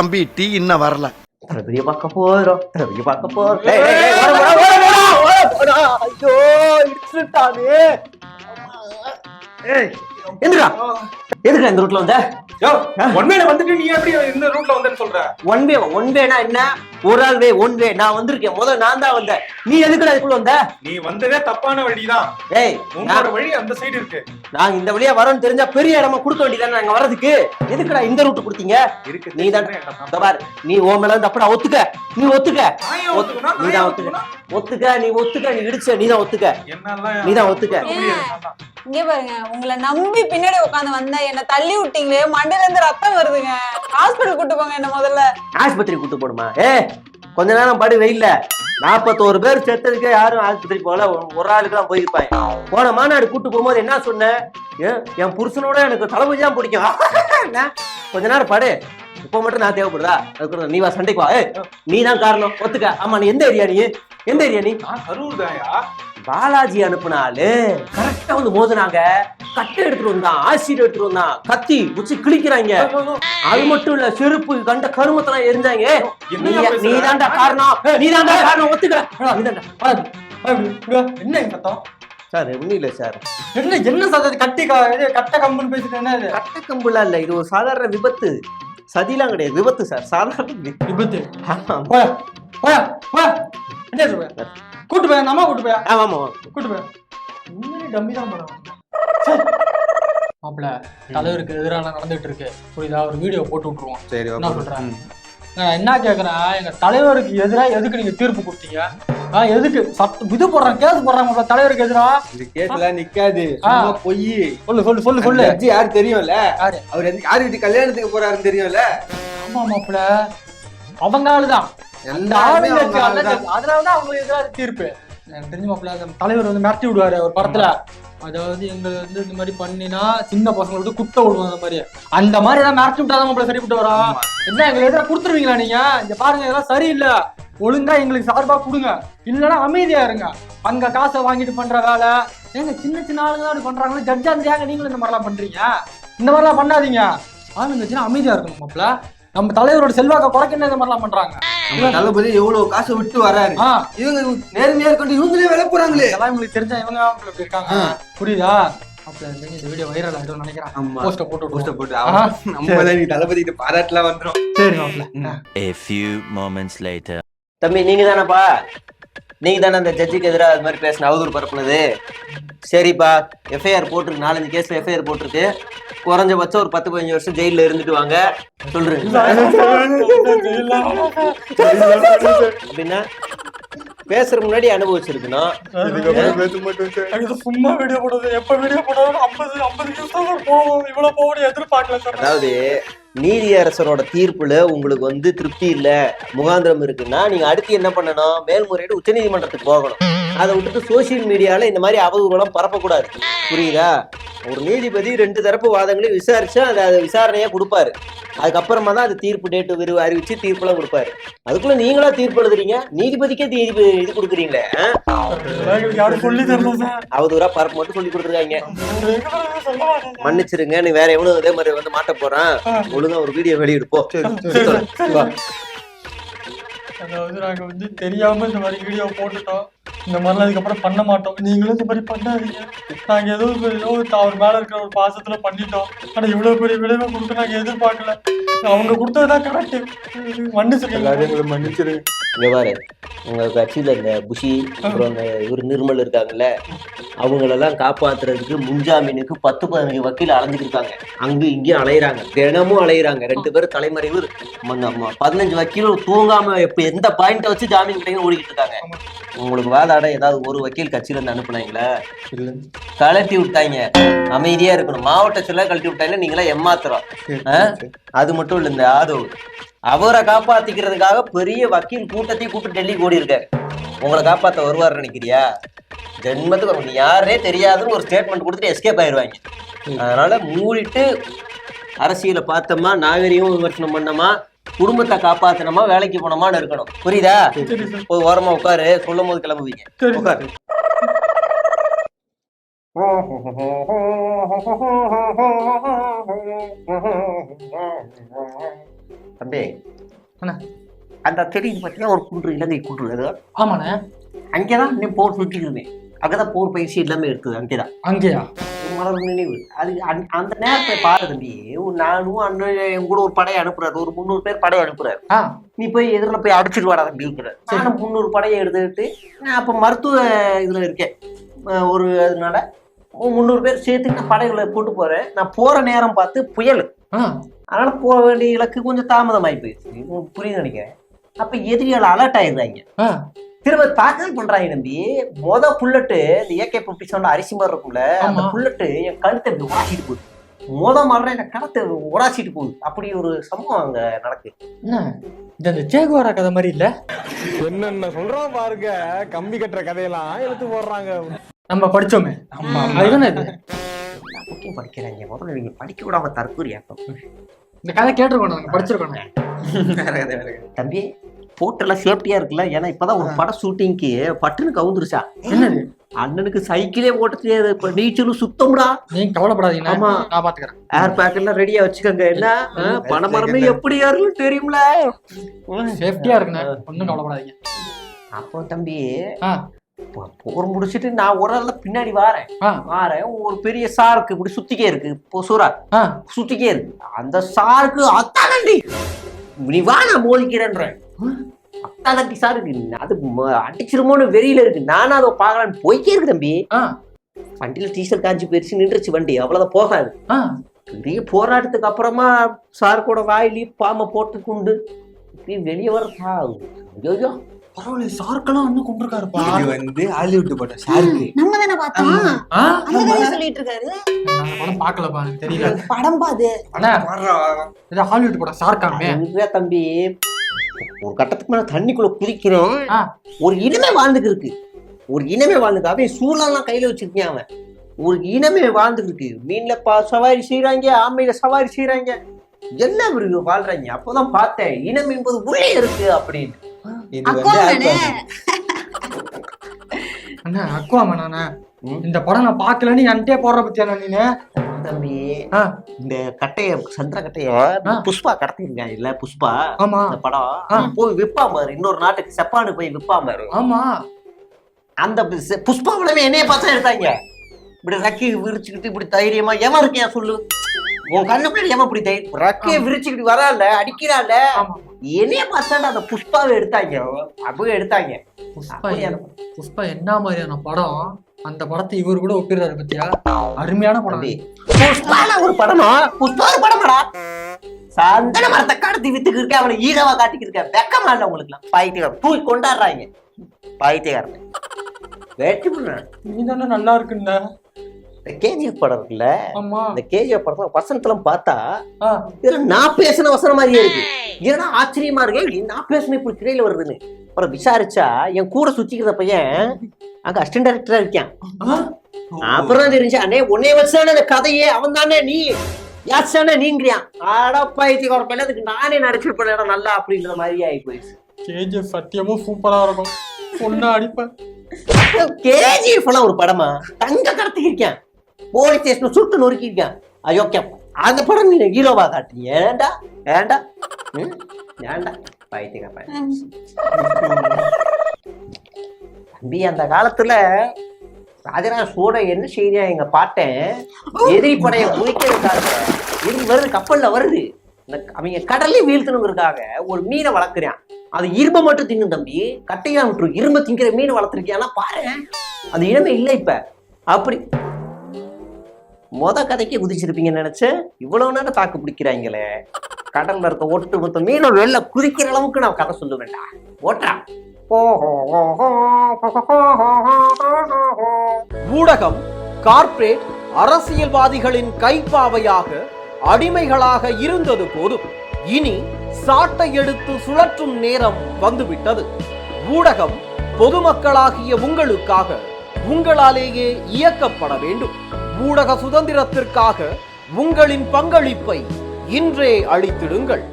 தம்பி டீ இன்னும் வரல. தளபதியை பார்க்க போறோம் தளபதியை பார்க்க போறோம். ஐயோ இடிச்சுட்டானே. ஏய் எந்திரா. எதுக்குடா இந்த ரூட்ல வந்த? ஒன்மையில வந்துட்டு நீ எப்படி இந்த ரூட்ல வந்தேன்னு சொல்ற? One way? ஒன் வேனா என்ன? ஒரு ஆள் வே ஒன் வே நான் வந்திருக்கேன். முதல்ல நான் தான் வந்தேன். நீ எதுக்குடா இதுக்குள்ள வந்த? நீ வந்ததே தப்பான வழிதான். ஏய் நான் வழி அந்த சைடு இருக்கு. நாங்க இந்த வழியா வரோம்னு தெரிஞ்சா பெரிய இடமா கொடுக்க வேண்டியதானே நாங்க வர்றதுக்கு? எதுக்குடா இந்த ரூட் கொடுத்தீங்க? இருக்கு நீ தான் பாரு நீ ஓ மேல வந்து அப்படா ஒத்துக்க. நீ ஒத்துக்க? நீ தான் ஒத்துக்க. ஒத்துக்க நீ ஒத்துக்க நீ இடிச்ச நீ தான் ஒத்துக்க. என்னெல்லாம் நீ தான் ஒத்துக்க. இங்க பாருங்க உங்களை நம்பி பின்னாடி உட்காந்து வந்தேன் என்ன தள்ளி விட்டீங்களே மண்டையில இருந்து ரத்தம் வருதுங்க. ஹாஸ்பிடல் கூட்டு போங்க என்ன முதல்ல. ஆஸ்பத்திரி கூட்டு போடுமா ஏ கொஞ்ச நேரம் படி வெயில்ல. நாற்பத்தோரு பேர் செத்ததுக்கே யாரும் ஆஸ்பத்திரி போகல. ஒரு- ஆளுக்கு தான் போயிருப்பாங்க. போன மாநாடு கூட்டு போகும்போது என்ன சொன்னேன் என் புருஷனோட எனக்கு தலைமை தான் பிடிக்கும். என்ன? கொஞ்ச நேரம் படு. இப்போ மட்டும் நான் தேவைப்படுதா? அதுக்கு நீ வா சண்டைக்கு வா. நீ தான் காரணம். ஒத்துக்க. ஆமா நீ எந்த ஏரியா நீ? எந்த ஏரியா நீ? நான் கரூர் தாயா பாலாஜி அனுப்புனாலு கரெக்டா வந்து மோதுனாங்க. கட்டை எடுத்துட்டு வந்தான். ஆசிட் எடுத்துட்டு வந்தான். கத்தி வச்சு கிழிக்கிறாங்க. அது மட்டும் இல்ல செருப்பு கண்ட கருமத்தெல்லாம் எரிஞ்சாங்க? நீ தாண்டா காரணம். நீ தாண்டா காரணம். ஒத்துக்க நீ தாண்டா என்ன சத்தம்? சார் ஒண்ணும் இல்ல சார். என்ன என்ன இது? கட்டி கட்ட கம்புன்னு பேசிட்டு என்ன இது? கட்ட கம்புலாம் இல்ல. இது ஒரு சாதாரண விபத்து. சதிலாம் கிடையாது. விபத்து சார். சாதாரண விபத்து. ஆமா. போயா போயா கூட்டு போயா நம்ம கூட்டு போயா. ஆமா ஆமா. கூட்டு போயா. உண்மையிலே டம்மி தான் போறான் மாப்பிள தலைவருக்கு எதிராக நடந்துட்டு இருக்கு. புரியுதா? ஒரு வீடியோ போட்டு விட்டுருவோம். சரி என்ன சொல்றேன் நான் என்ன கேக்குறேன்? எங்க தலைவருக்கு எதிராக எதுக்கு நீங்க தீர்ப்பு கொடுத்தீங்க? எதுக்கு? இது போடுறாங்க கேஸ் போடுறாங்க தலைவருக்கு எதிரா? இந்த கேஸ்ல நிக்காது. பொய். சொல்லு சொல்லு சொல்லு சொல்லு. ஜட்ஜி யாரு தெரியும்ல? அவர் எந்த- யாரு வீட்டு கல்யாணத்துக்கு போறாருன்னு தெரியும்ல? ஆமா மாப்பிள. அவங்க ஆளுதான் அவங்க. அதனாலதான் அவங்களுக்கு எதிராக தீர்ப்பு. எனக்கு தெரிஞ்ச மாப்பிள அந்த தலைவர் வந்து மிரட்டி விடுவாரு ஒரு படத்துல. அதாவது எங்களை வந்து இந்த மாதிரி பண்ணினா சின்ன பசங்களை விட்டு குட்ட விடுவோம் அந்த மாதிரி. அந்த மாதிரி ஏதாவது மிரட்டி விட்டாதான் மாப்பிள சரிப்பட்டு வரோம். என்ன எங்களை எதிராக கொடுத்துருவீங்களா நீங்க? இங்க பாருங்க இதெல்லாம் சரியில்லை. ஒழுங்கா எங்களுக்கு சார்பா கொடுங்க. இல்லைன்னா அமைதியா இருங்க. அங்க காசை வாங்கிட்டு பண்ற வேலை. ஏங்க சின்ன சின்ன ஆளுங்க தான் அப்படி பண்றாங்களே? ஜட்ஜா இருந்து ஏங்க நீங்களும் இந்த மாதிரிலாம் பண்றீங்க? இந்த மாதிரிலாம் பண்ணாதீங்க. ஆளுங்க சின்ன அமைதியா இருக்கணும் மாப்பிள நம்ம தலைவரோட செல்வாக்க குறைக்கணும் இந்த மாதிரிலாம் பண்றாங்க. நம்ம தளபதி எவ்வளவு காசை விட்டு வராரு? இவங்க நேர்மையா இருக்கட்டும் இவங்களே வேலை போறாங்களே. இதெல்லாம் உங்களுக்கு தெரிஞ்சா இவங்க இப்படி இருக்காங்க. புரியுதா? அப்ப இந்த வீடியோ வைரல் ஆயிடும் நினைக்கிறேன். ஆமா. போஸ்ட போட்டு போஸ்ட. போட்டு. நம்ம நீ தளபதி கிட்ட பாராட்டலாம் வந்துரும் சரி மாப்பிள A few moments later. தம்பி நீங்க தானப்பா நீங்க தானே அந்த ஜட்ஜுக்கு எதிராக அது மாதிரி பேசின அவதூறு பரப்புனது. சரிப்பா எஃப்ஐஆர் போட்டிருக்கு நாலஞ்சு கேஸ்ல எஃப்ஐஆர் போட்டிருக்கு. குறைஞ்சபட்சம் ஒரு பத்து பதினஞ்சு வருஷம் ஜெயில இருந்துட்டு வாங்க. சொல்றேன். அப்படின்னா பேசுற முன்னாடி அனுபவிச்சிருக்கணும் சும்மா வீடியோ போடுறது எப்ப வீடியோ போடுறது ஐம்பது ஐம்பது நிமிஷம் போகும் இவ்வளவு போகணும் எதிர்பார்க்கல அதாவது நீதியரசரோட தீர்ப்புல உங்களுக்கு வந்து திருப்தி இல்ல முகாந்திரம் இருக்குன்னா நீங்க அடுத்து என்ன பண்ணணும்? மேல்முறையீடு உச்சநீதிமன்றத்துக்கு போகணும். அதை விட்டுட்டு சோசியல் மீடியால இந்த மாதிரி அவதூறுலாம் பரப்பக்கூடாது. புரியுதா? ஒரு நீதிபதி ரெண்டு தரப்பு வாதங்களையும் விசாரிச்சு அதை அதை விசாரணையா கொடுப்பாரு. அதுக்கப்புறமா தான் அது தீர்ப்பு டேட்டு விரிவு அறிவிச்சு தீர்ப்புலாம் கொடுப்பாரு. அதுக்குள்ள நீங்களா தீர்ப்பு எழுதுறீங்க? நீதிபதிக்கே நீதிபதி இது கொடுக்குறீங்களே அவதூறா பரப்பு மட்டும் சொல்லி கொடுத்துருக்காங்க. மன்னிச்சிருங்க நீ வேற எவனும் இதே மாதிரி வந்து மாட்ட போறான். ஒழுங்கா ஒரு வீடியோ வெளியிடுப்போ. அதாவது நாங்க வந்து தெரியாம இந்த மாதிரி வீடியோ போட்டுட்டோம். இந்த மாதிரிலாம் இதுக்கப்புறம் பண்ண மாட்டோம். நீங்களும் இந்த மாதிரி பண்ணாதீங்க. நாங்க ஏதோ அவர் மேல இருக்கிற ஒரு பாசத்துல பண்ணிட்டோம். ஆனா இவ்வளவு பெரிய விளைவை கொடுத்து நாங்க எதிர்பார்க்கல. அவங்க கொடுத்ததுதான் கரெக்ட் மன்னிச்சிருக்கேன் மன்னிச்சிருக்கேன் இங்க உங்க கட்சியில இந்த புஷி அப்புறம் இவர் நிர்மல் இருக்காங்கல்ல அவங்களெல்லாம் காப்பாத்துறதுக்கு முன்ஜாமீனுக்கு பத்து பதினஞ்சு வக்கீல் அலைஞ்சுக்கிட்டு அங்க இங்கேயும் அலையுறாங்க. தினமும் அலையுறாங்க. ரெண்டு பேரும் தலைமறைவு பதினஞ்சு வக்கீலும் தூங்காம எப்ப எந்த பாயிண்ட வச்சு ஜாமீன் கிடைக்கும் ஓடிக்கிட்டு இருக்காங்க. உங்களுக்கு வாதாட ஏதாவது ஒரு வக்கீல் கட்சியில இருந்து அனுப்புனாங்களா? கழட்டி விட்டாங்க. அமைதியா இருக்கணும். மாவட்ட சொல்ல கழட்டி விட்டாங்க நீங்களா ஏமாத்துறோம்? அது மட்டும் இல்ல இந்த ஆதவ் அவரை காப்பாத்திக்கிறதுக்காக பெரிய வக்கீல் கூட்டத்தையும் கூப்பிட்டு டெல்லிக்கு ஓடி இருக்காரு உங்களை காப்பாத்த வருவார் நினைக்கிறியா? ஜென்மத்துக்கு. நீ யாரே தெரியாதுன்னு ஒரு ஸ்டேட்மெண்ட் கொடுத்துட்டு எஸ்கேப் ஆயிடுவாங்க அதனால மூடிட்டு அரசியலை பார்த்தோமா நாகரிகம் விமர்சனம் பண்ணோமா குடும்பத்தை காப்பாத்தினோமா வேலைக்கு போனோமான்னு இருக்கணும். புரியுதா? போய் ஓரமா உட்காரு சொல்லும் போது கிளம்புவீங்க உட்காரு. தம்பி அண்ணா. அந்த தெரியுது பார்த்தீங்கன்னா ஒரு குன்று இலங்கை குன்று அது. ஆமாண்ணே. அங்கேதான் இன்னும் போர் சுற்றிட்டு அங்கதான் போர் பயிற்சி எல்லாமே இருக்குது அங்கேதான். அங்கேயா? ஒரு மலர் நினைவு. அது அந்த- நேரத்தை பாரு தம்பி நானும் அண்ணன் என் கூட ஒரு படையை அனுப்புறாரு. ஒரு முந்நூறு பேர் படையை அனுப்புறாரு. நீ போய் எதிரில் போய் அடிச்சிட்டு வாடா தம்பிங்கிறார் நானும் முந்நூறு படையை எடுத்துக்கிட்டு நான் அப்போ மருத்துவ இதில் இருக்கேன். ஒரு அதனால முந்நூறு பேர் சேர்த்து நான் படைகளை கூட்டு போறேன் நான் போற நேரம் பார்த்து புயல். அதனால போக வேண்டிய இலக்கு கொஞ்சம் தாமதமாகி போயிடுச்சு. உங்களுக்கு புரியுது நினைக்கிறேன். அப்ப எதிரிகள் அலர்ட் ஆயிடுறாங்க. ஆ. திரும்ப தாக்கல் பண்றாங்க நம்பி மொத புல்லட்டு இந்த ஏகே பிப்டி செவன் அரிசி மாதிரி இருக்கும்ல அந்த. புல்லட்டு என் கழுத்தை இப்படி உராசிட்டு போகுது. மொத மாதிரி என் கழுத்தை உராசிட்டு போகுது. அப்படி ஒரு சம்பவம் அங்க நடக்குது. என்ன? இது அந்த சேகுவாரா கதை மாதிரி இல்ல? என்னென்ன சொல்றான் பாருங்க. கம்பி கட்டுற கதையெல்லாம் எடுத்து போடுறாங்க. நம்ம படிச்சோமே. அதுதானே இது. புக்கையும் படிக்கிறாங்க முதல்ல நீங்க படிக்க விடாம தற்கூரியாக்கம் இந்த கதை கேட்டிருக்கோம் நாங்க படிச்சிருக்கோம் தம்பி போட்டெல்லாம் சேஃப்டியா இருக்குல்ல? ஏன்னா இப்பதான் ஒரு படம் ஷூட்டிங்க்கு பட்டுன்னு கவுந்துருச்சா? என்னது? அண்ணனுக்கு சைக்கிளே ஓட்ட தெரியாது இப்ப நீச்சலும் சுத்தம்டா. நீங்க கவலைப்படாதீங்க ஆமா. நான் பாத்துக்கிறேன். ஏர் பேக் எல்லாம் ரெடியா வச்சுக்கோங்க என்ன? ஆ, பனைமரமே எப்படி ஏறலும் தெரியும்ல? சேஃப்டியா இருக்குண்ணே ஒன்றும் கவலைப்படாதீங்க. அப்போ தம்பி போர் முடிச்சிட்டு நான் ஒரு ஆள்ல பின்னாடி வாரேன். வாரேன். ஒரு பெரிய சாருக்கு இப்படி சுத்திக்கே இருக்கு. பொசுரா ஆ. சுத்திக்கே இருக்கு. அந்த சாருக்கு அத்தானண்டி நீ வா நான் மோதிக்கிறேன்றேன். அத்தானண்டி சாருக்கு அது அடிச்சிருமோன்னு வெறியில இருக்கு. நானும் அதை பார்க்கலான்னு போய்க்கே இருக்கு தம்பி. வண்டியில டீசல் காஞ்சி போயிருச்சு நின்றுச்சு வண்டி. அவ்வளவுதான் போகாது. பெரிய போராட்டத்துக்கு அப்புறமா சாருக்கூட வாயிலி பாம்பை போட்டு கொண்டு. வெளியே வர ஐயோ. பரவாயில்ல சார்க்கெல்லாம் இன்னும் கொண்டிருக்காருப்பா இது வந்து ஹாலிவுட் படம் ஷாருக்கு நம்ம தானே பார்த்தோம். ஆ? அந்த கதையை சொல்லிட்டு இருக்காரு படம் பார்க்கலப்பா எனக்கு தெரியல. படம் பாது அண்ணா இது ஹாலிவுட் படம் சார்க்காமே. எங்க தம்பி. ஒரு கட்டத்துக்கு மேல தண்ணிக்குள்ள குதிக்கிறோம். ஒரு இனமே வாழ்ந்துக்கு இருக்கு ஒரு இனமே வாழ்ந்துக்கு அவன் சூழலாம் கையில வச்சிருக்கான் அவன்? ஒரு இனமே வாழ்ந்துட்டு இருக்கு மீன்ல பா சவாரி செய்யறாங்க ஆமையில சவாரி செய்யறாங்க எல்லாம் வாழ்றாங்க. அப்பதான் பார்த்தேன் இனம் என்பது உள்ளே இருக்கு அப்படின்னு. இது வந்து? அண்ணா ம். இந்த படம் நான் பார்க்கலன்னு என்கிட்டயே போடுற பத்தியா நீனு? தம்பி. இந்த கட்டைய சந்திர கட்டைய. புஷ்பா கடத்திருக்காங்க இல்ல புஷ்பா? ஆமா. அந்த படம். போய் விற்பான் பாரு. இன்னொரு நாட்டுக்கு செப்பானு போய் விற்பான் பாரு. ஆமா. அந்த பு- புஷ்பாவிடமே என்னைய பார்த்தா எடுத்தாங்க. இப்படி ரக்கி விரிச்சுக்கிட்டு இப்படி தைரியமா எவன் இருக்கேன் சொல்லு? உன் கண்ணு பின்னாடி எவன் இப்படி ரக்கைய விரிச்சுக்கிட்டு வரால அடிக்கிறான்ல ஆமா. என்னைய பார்த்தாண்டா அந்த புஷ்பாவை எடுத்தாங்க. அப்படியே எடுத்தாங்க. புஷ்பா புஷ்பா என்ன மாதிரியான படம்? அந்த படத்தை இவர் கூட ஒப்பிடுறாரு பத்தியா? அருமையான படம் புஷ்பால ஒரு படமா? புஷ்பா ஒரு படமாடா? சந்தன மரத்தை கடத்தி வித்துக்கு இருக்க அவனை ஈரவா காட்டிக்கிட்டு இருக்க. வெக்கமா இல்ல உங்களுக்கு? எல்லாம் பைத்தியக்காரன். தூக்கி கொண்டாடுறாங்க. பைத்தியக்காரன். வெற்றி பண்ண நீ தானே நல்லா இந்த கேஜிஎஃப் படம் இருக்குல்ல இந்த கேஜிஎஃப் படத்துல வசனத்தெல்லாம் பார்த்தா இதுல நான் பேசின வசனம் மாதிரியே இருக்கு. ஏன்னா ஆச்சரியமா இருக்கு? நான் பேசின இப்படி திரையில வருதுன்னு. அப்புறம் விசாரிச்சா என் கூட சுத்திக்கிற பையன் அங்க அசிஸ்டன்ட் டைரக்டரா இருக்கான். ஆ, அப்புறம் தான் தெரிஞ்சு அண்ணே உன்னைய வச்சுதானே அந்த கதையே? அவன் தானே நீ? யாச்சானே நீங்கிறியான்? ஆடப்பா இதுக்கு ஒரு பையன் அதுக்கு நானே நடிச்சிருப்பேன் நல்லா அப்படின்ற மாதிரி ஆகி போயிடுச்சு. கேஜிஎஃப் சத்தியமும் சூப்பரா இருக்கும். பொண்ணு அடிப்பேன். கேஜிஎஃப் ஒரு படமா? தங்க கடத்தி இருக்கேன் போலீஸ் ஸ்டேஷன் சுட்டு நொறுக்கி இருக்கேன் அயோக்கியம் அந்த படம் நீ ஹீரோவா காட்டுறீங்க. ஏண்டா ஏண்டா? ஏண்டா பைத்தியக்கார பையன். தம்பி அந்த காலத்துல ராஜராஜ சோழ என்ன செய்தியா? எங்க பாட்டேன் எதிரி படைய குதிக்கிறதுக்காக எதிரி வருது கப்பல்ல வருது. அவங்க கடல்ல வீழ்த்தணுங்கிறதுக்காக ஒரு மீனை வளர்க்குறான். அது இரும்பை மட்டும் தின்னும் தம்பி கட்டையா விட்டுரு. இரும்பை திங்கிற மீன் வளர்த்துருக்கியானா பாரு. அது இனமே இல்லை இப்ப. அப்படி மொத கதைக்கு குதிச்சிருப்பீங்கன்னு நினைச்சேன் இவ்வளவு நேரம் தாக்கு பிடிக்கிறாங்களே. கடல்ல இருக்க ஒட்டு மொத்த மீனை வெளில குதிக்கிற அளவுக்கு நான் கதை சொல்ல ஓட்டா ஊடகம் கார்ப்பரேட் அரசியல்வாதிகளின் கைப்பாவையாக அடிமைகளாக இருந்தது போதும். இனி சாட்டை எடுத்து சுழற்றும் நேரம் வந்துவிட்டது. ஊடகம் பொதுமக்களாகிய உங்களுக்காக உங்களாலேயே இயக்கப்பட வேண்டும். ஊடக சுதந்திரத்திற்காக உங்களின் பங்களிப்பை இன்றே அளித்திடுங்கள்.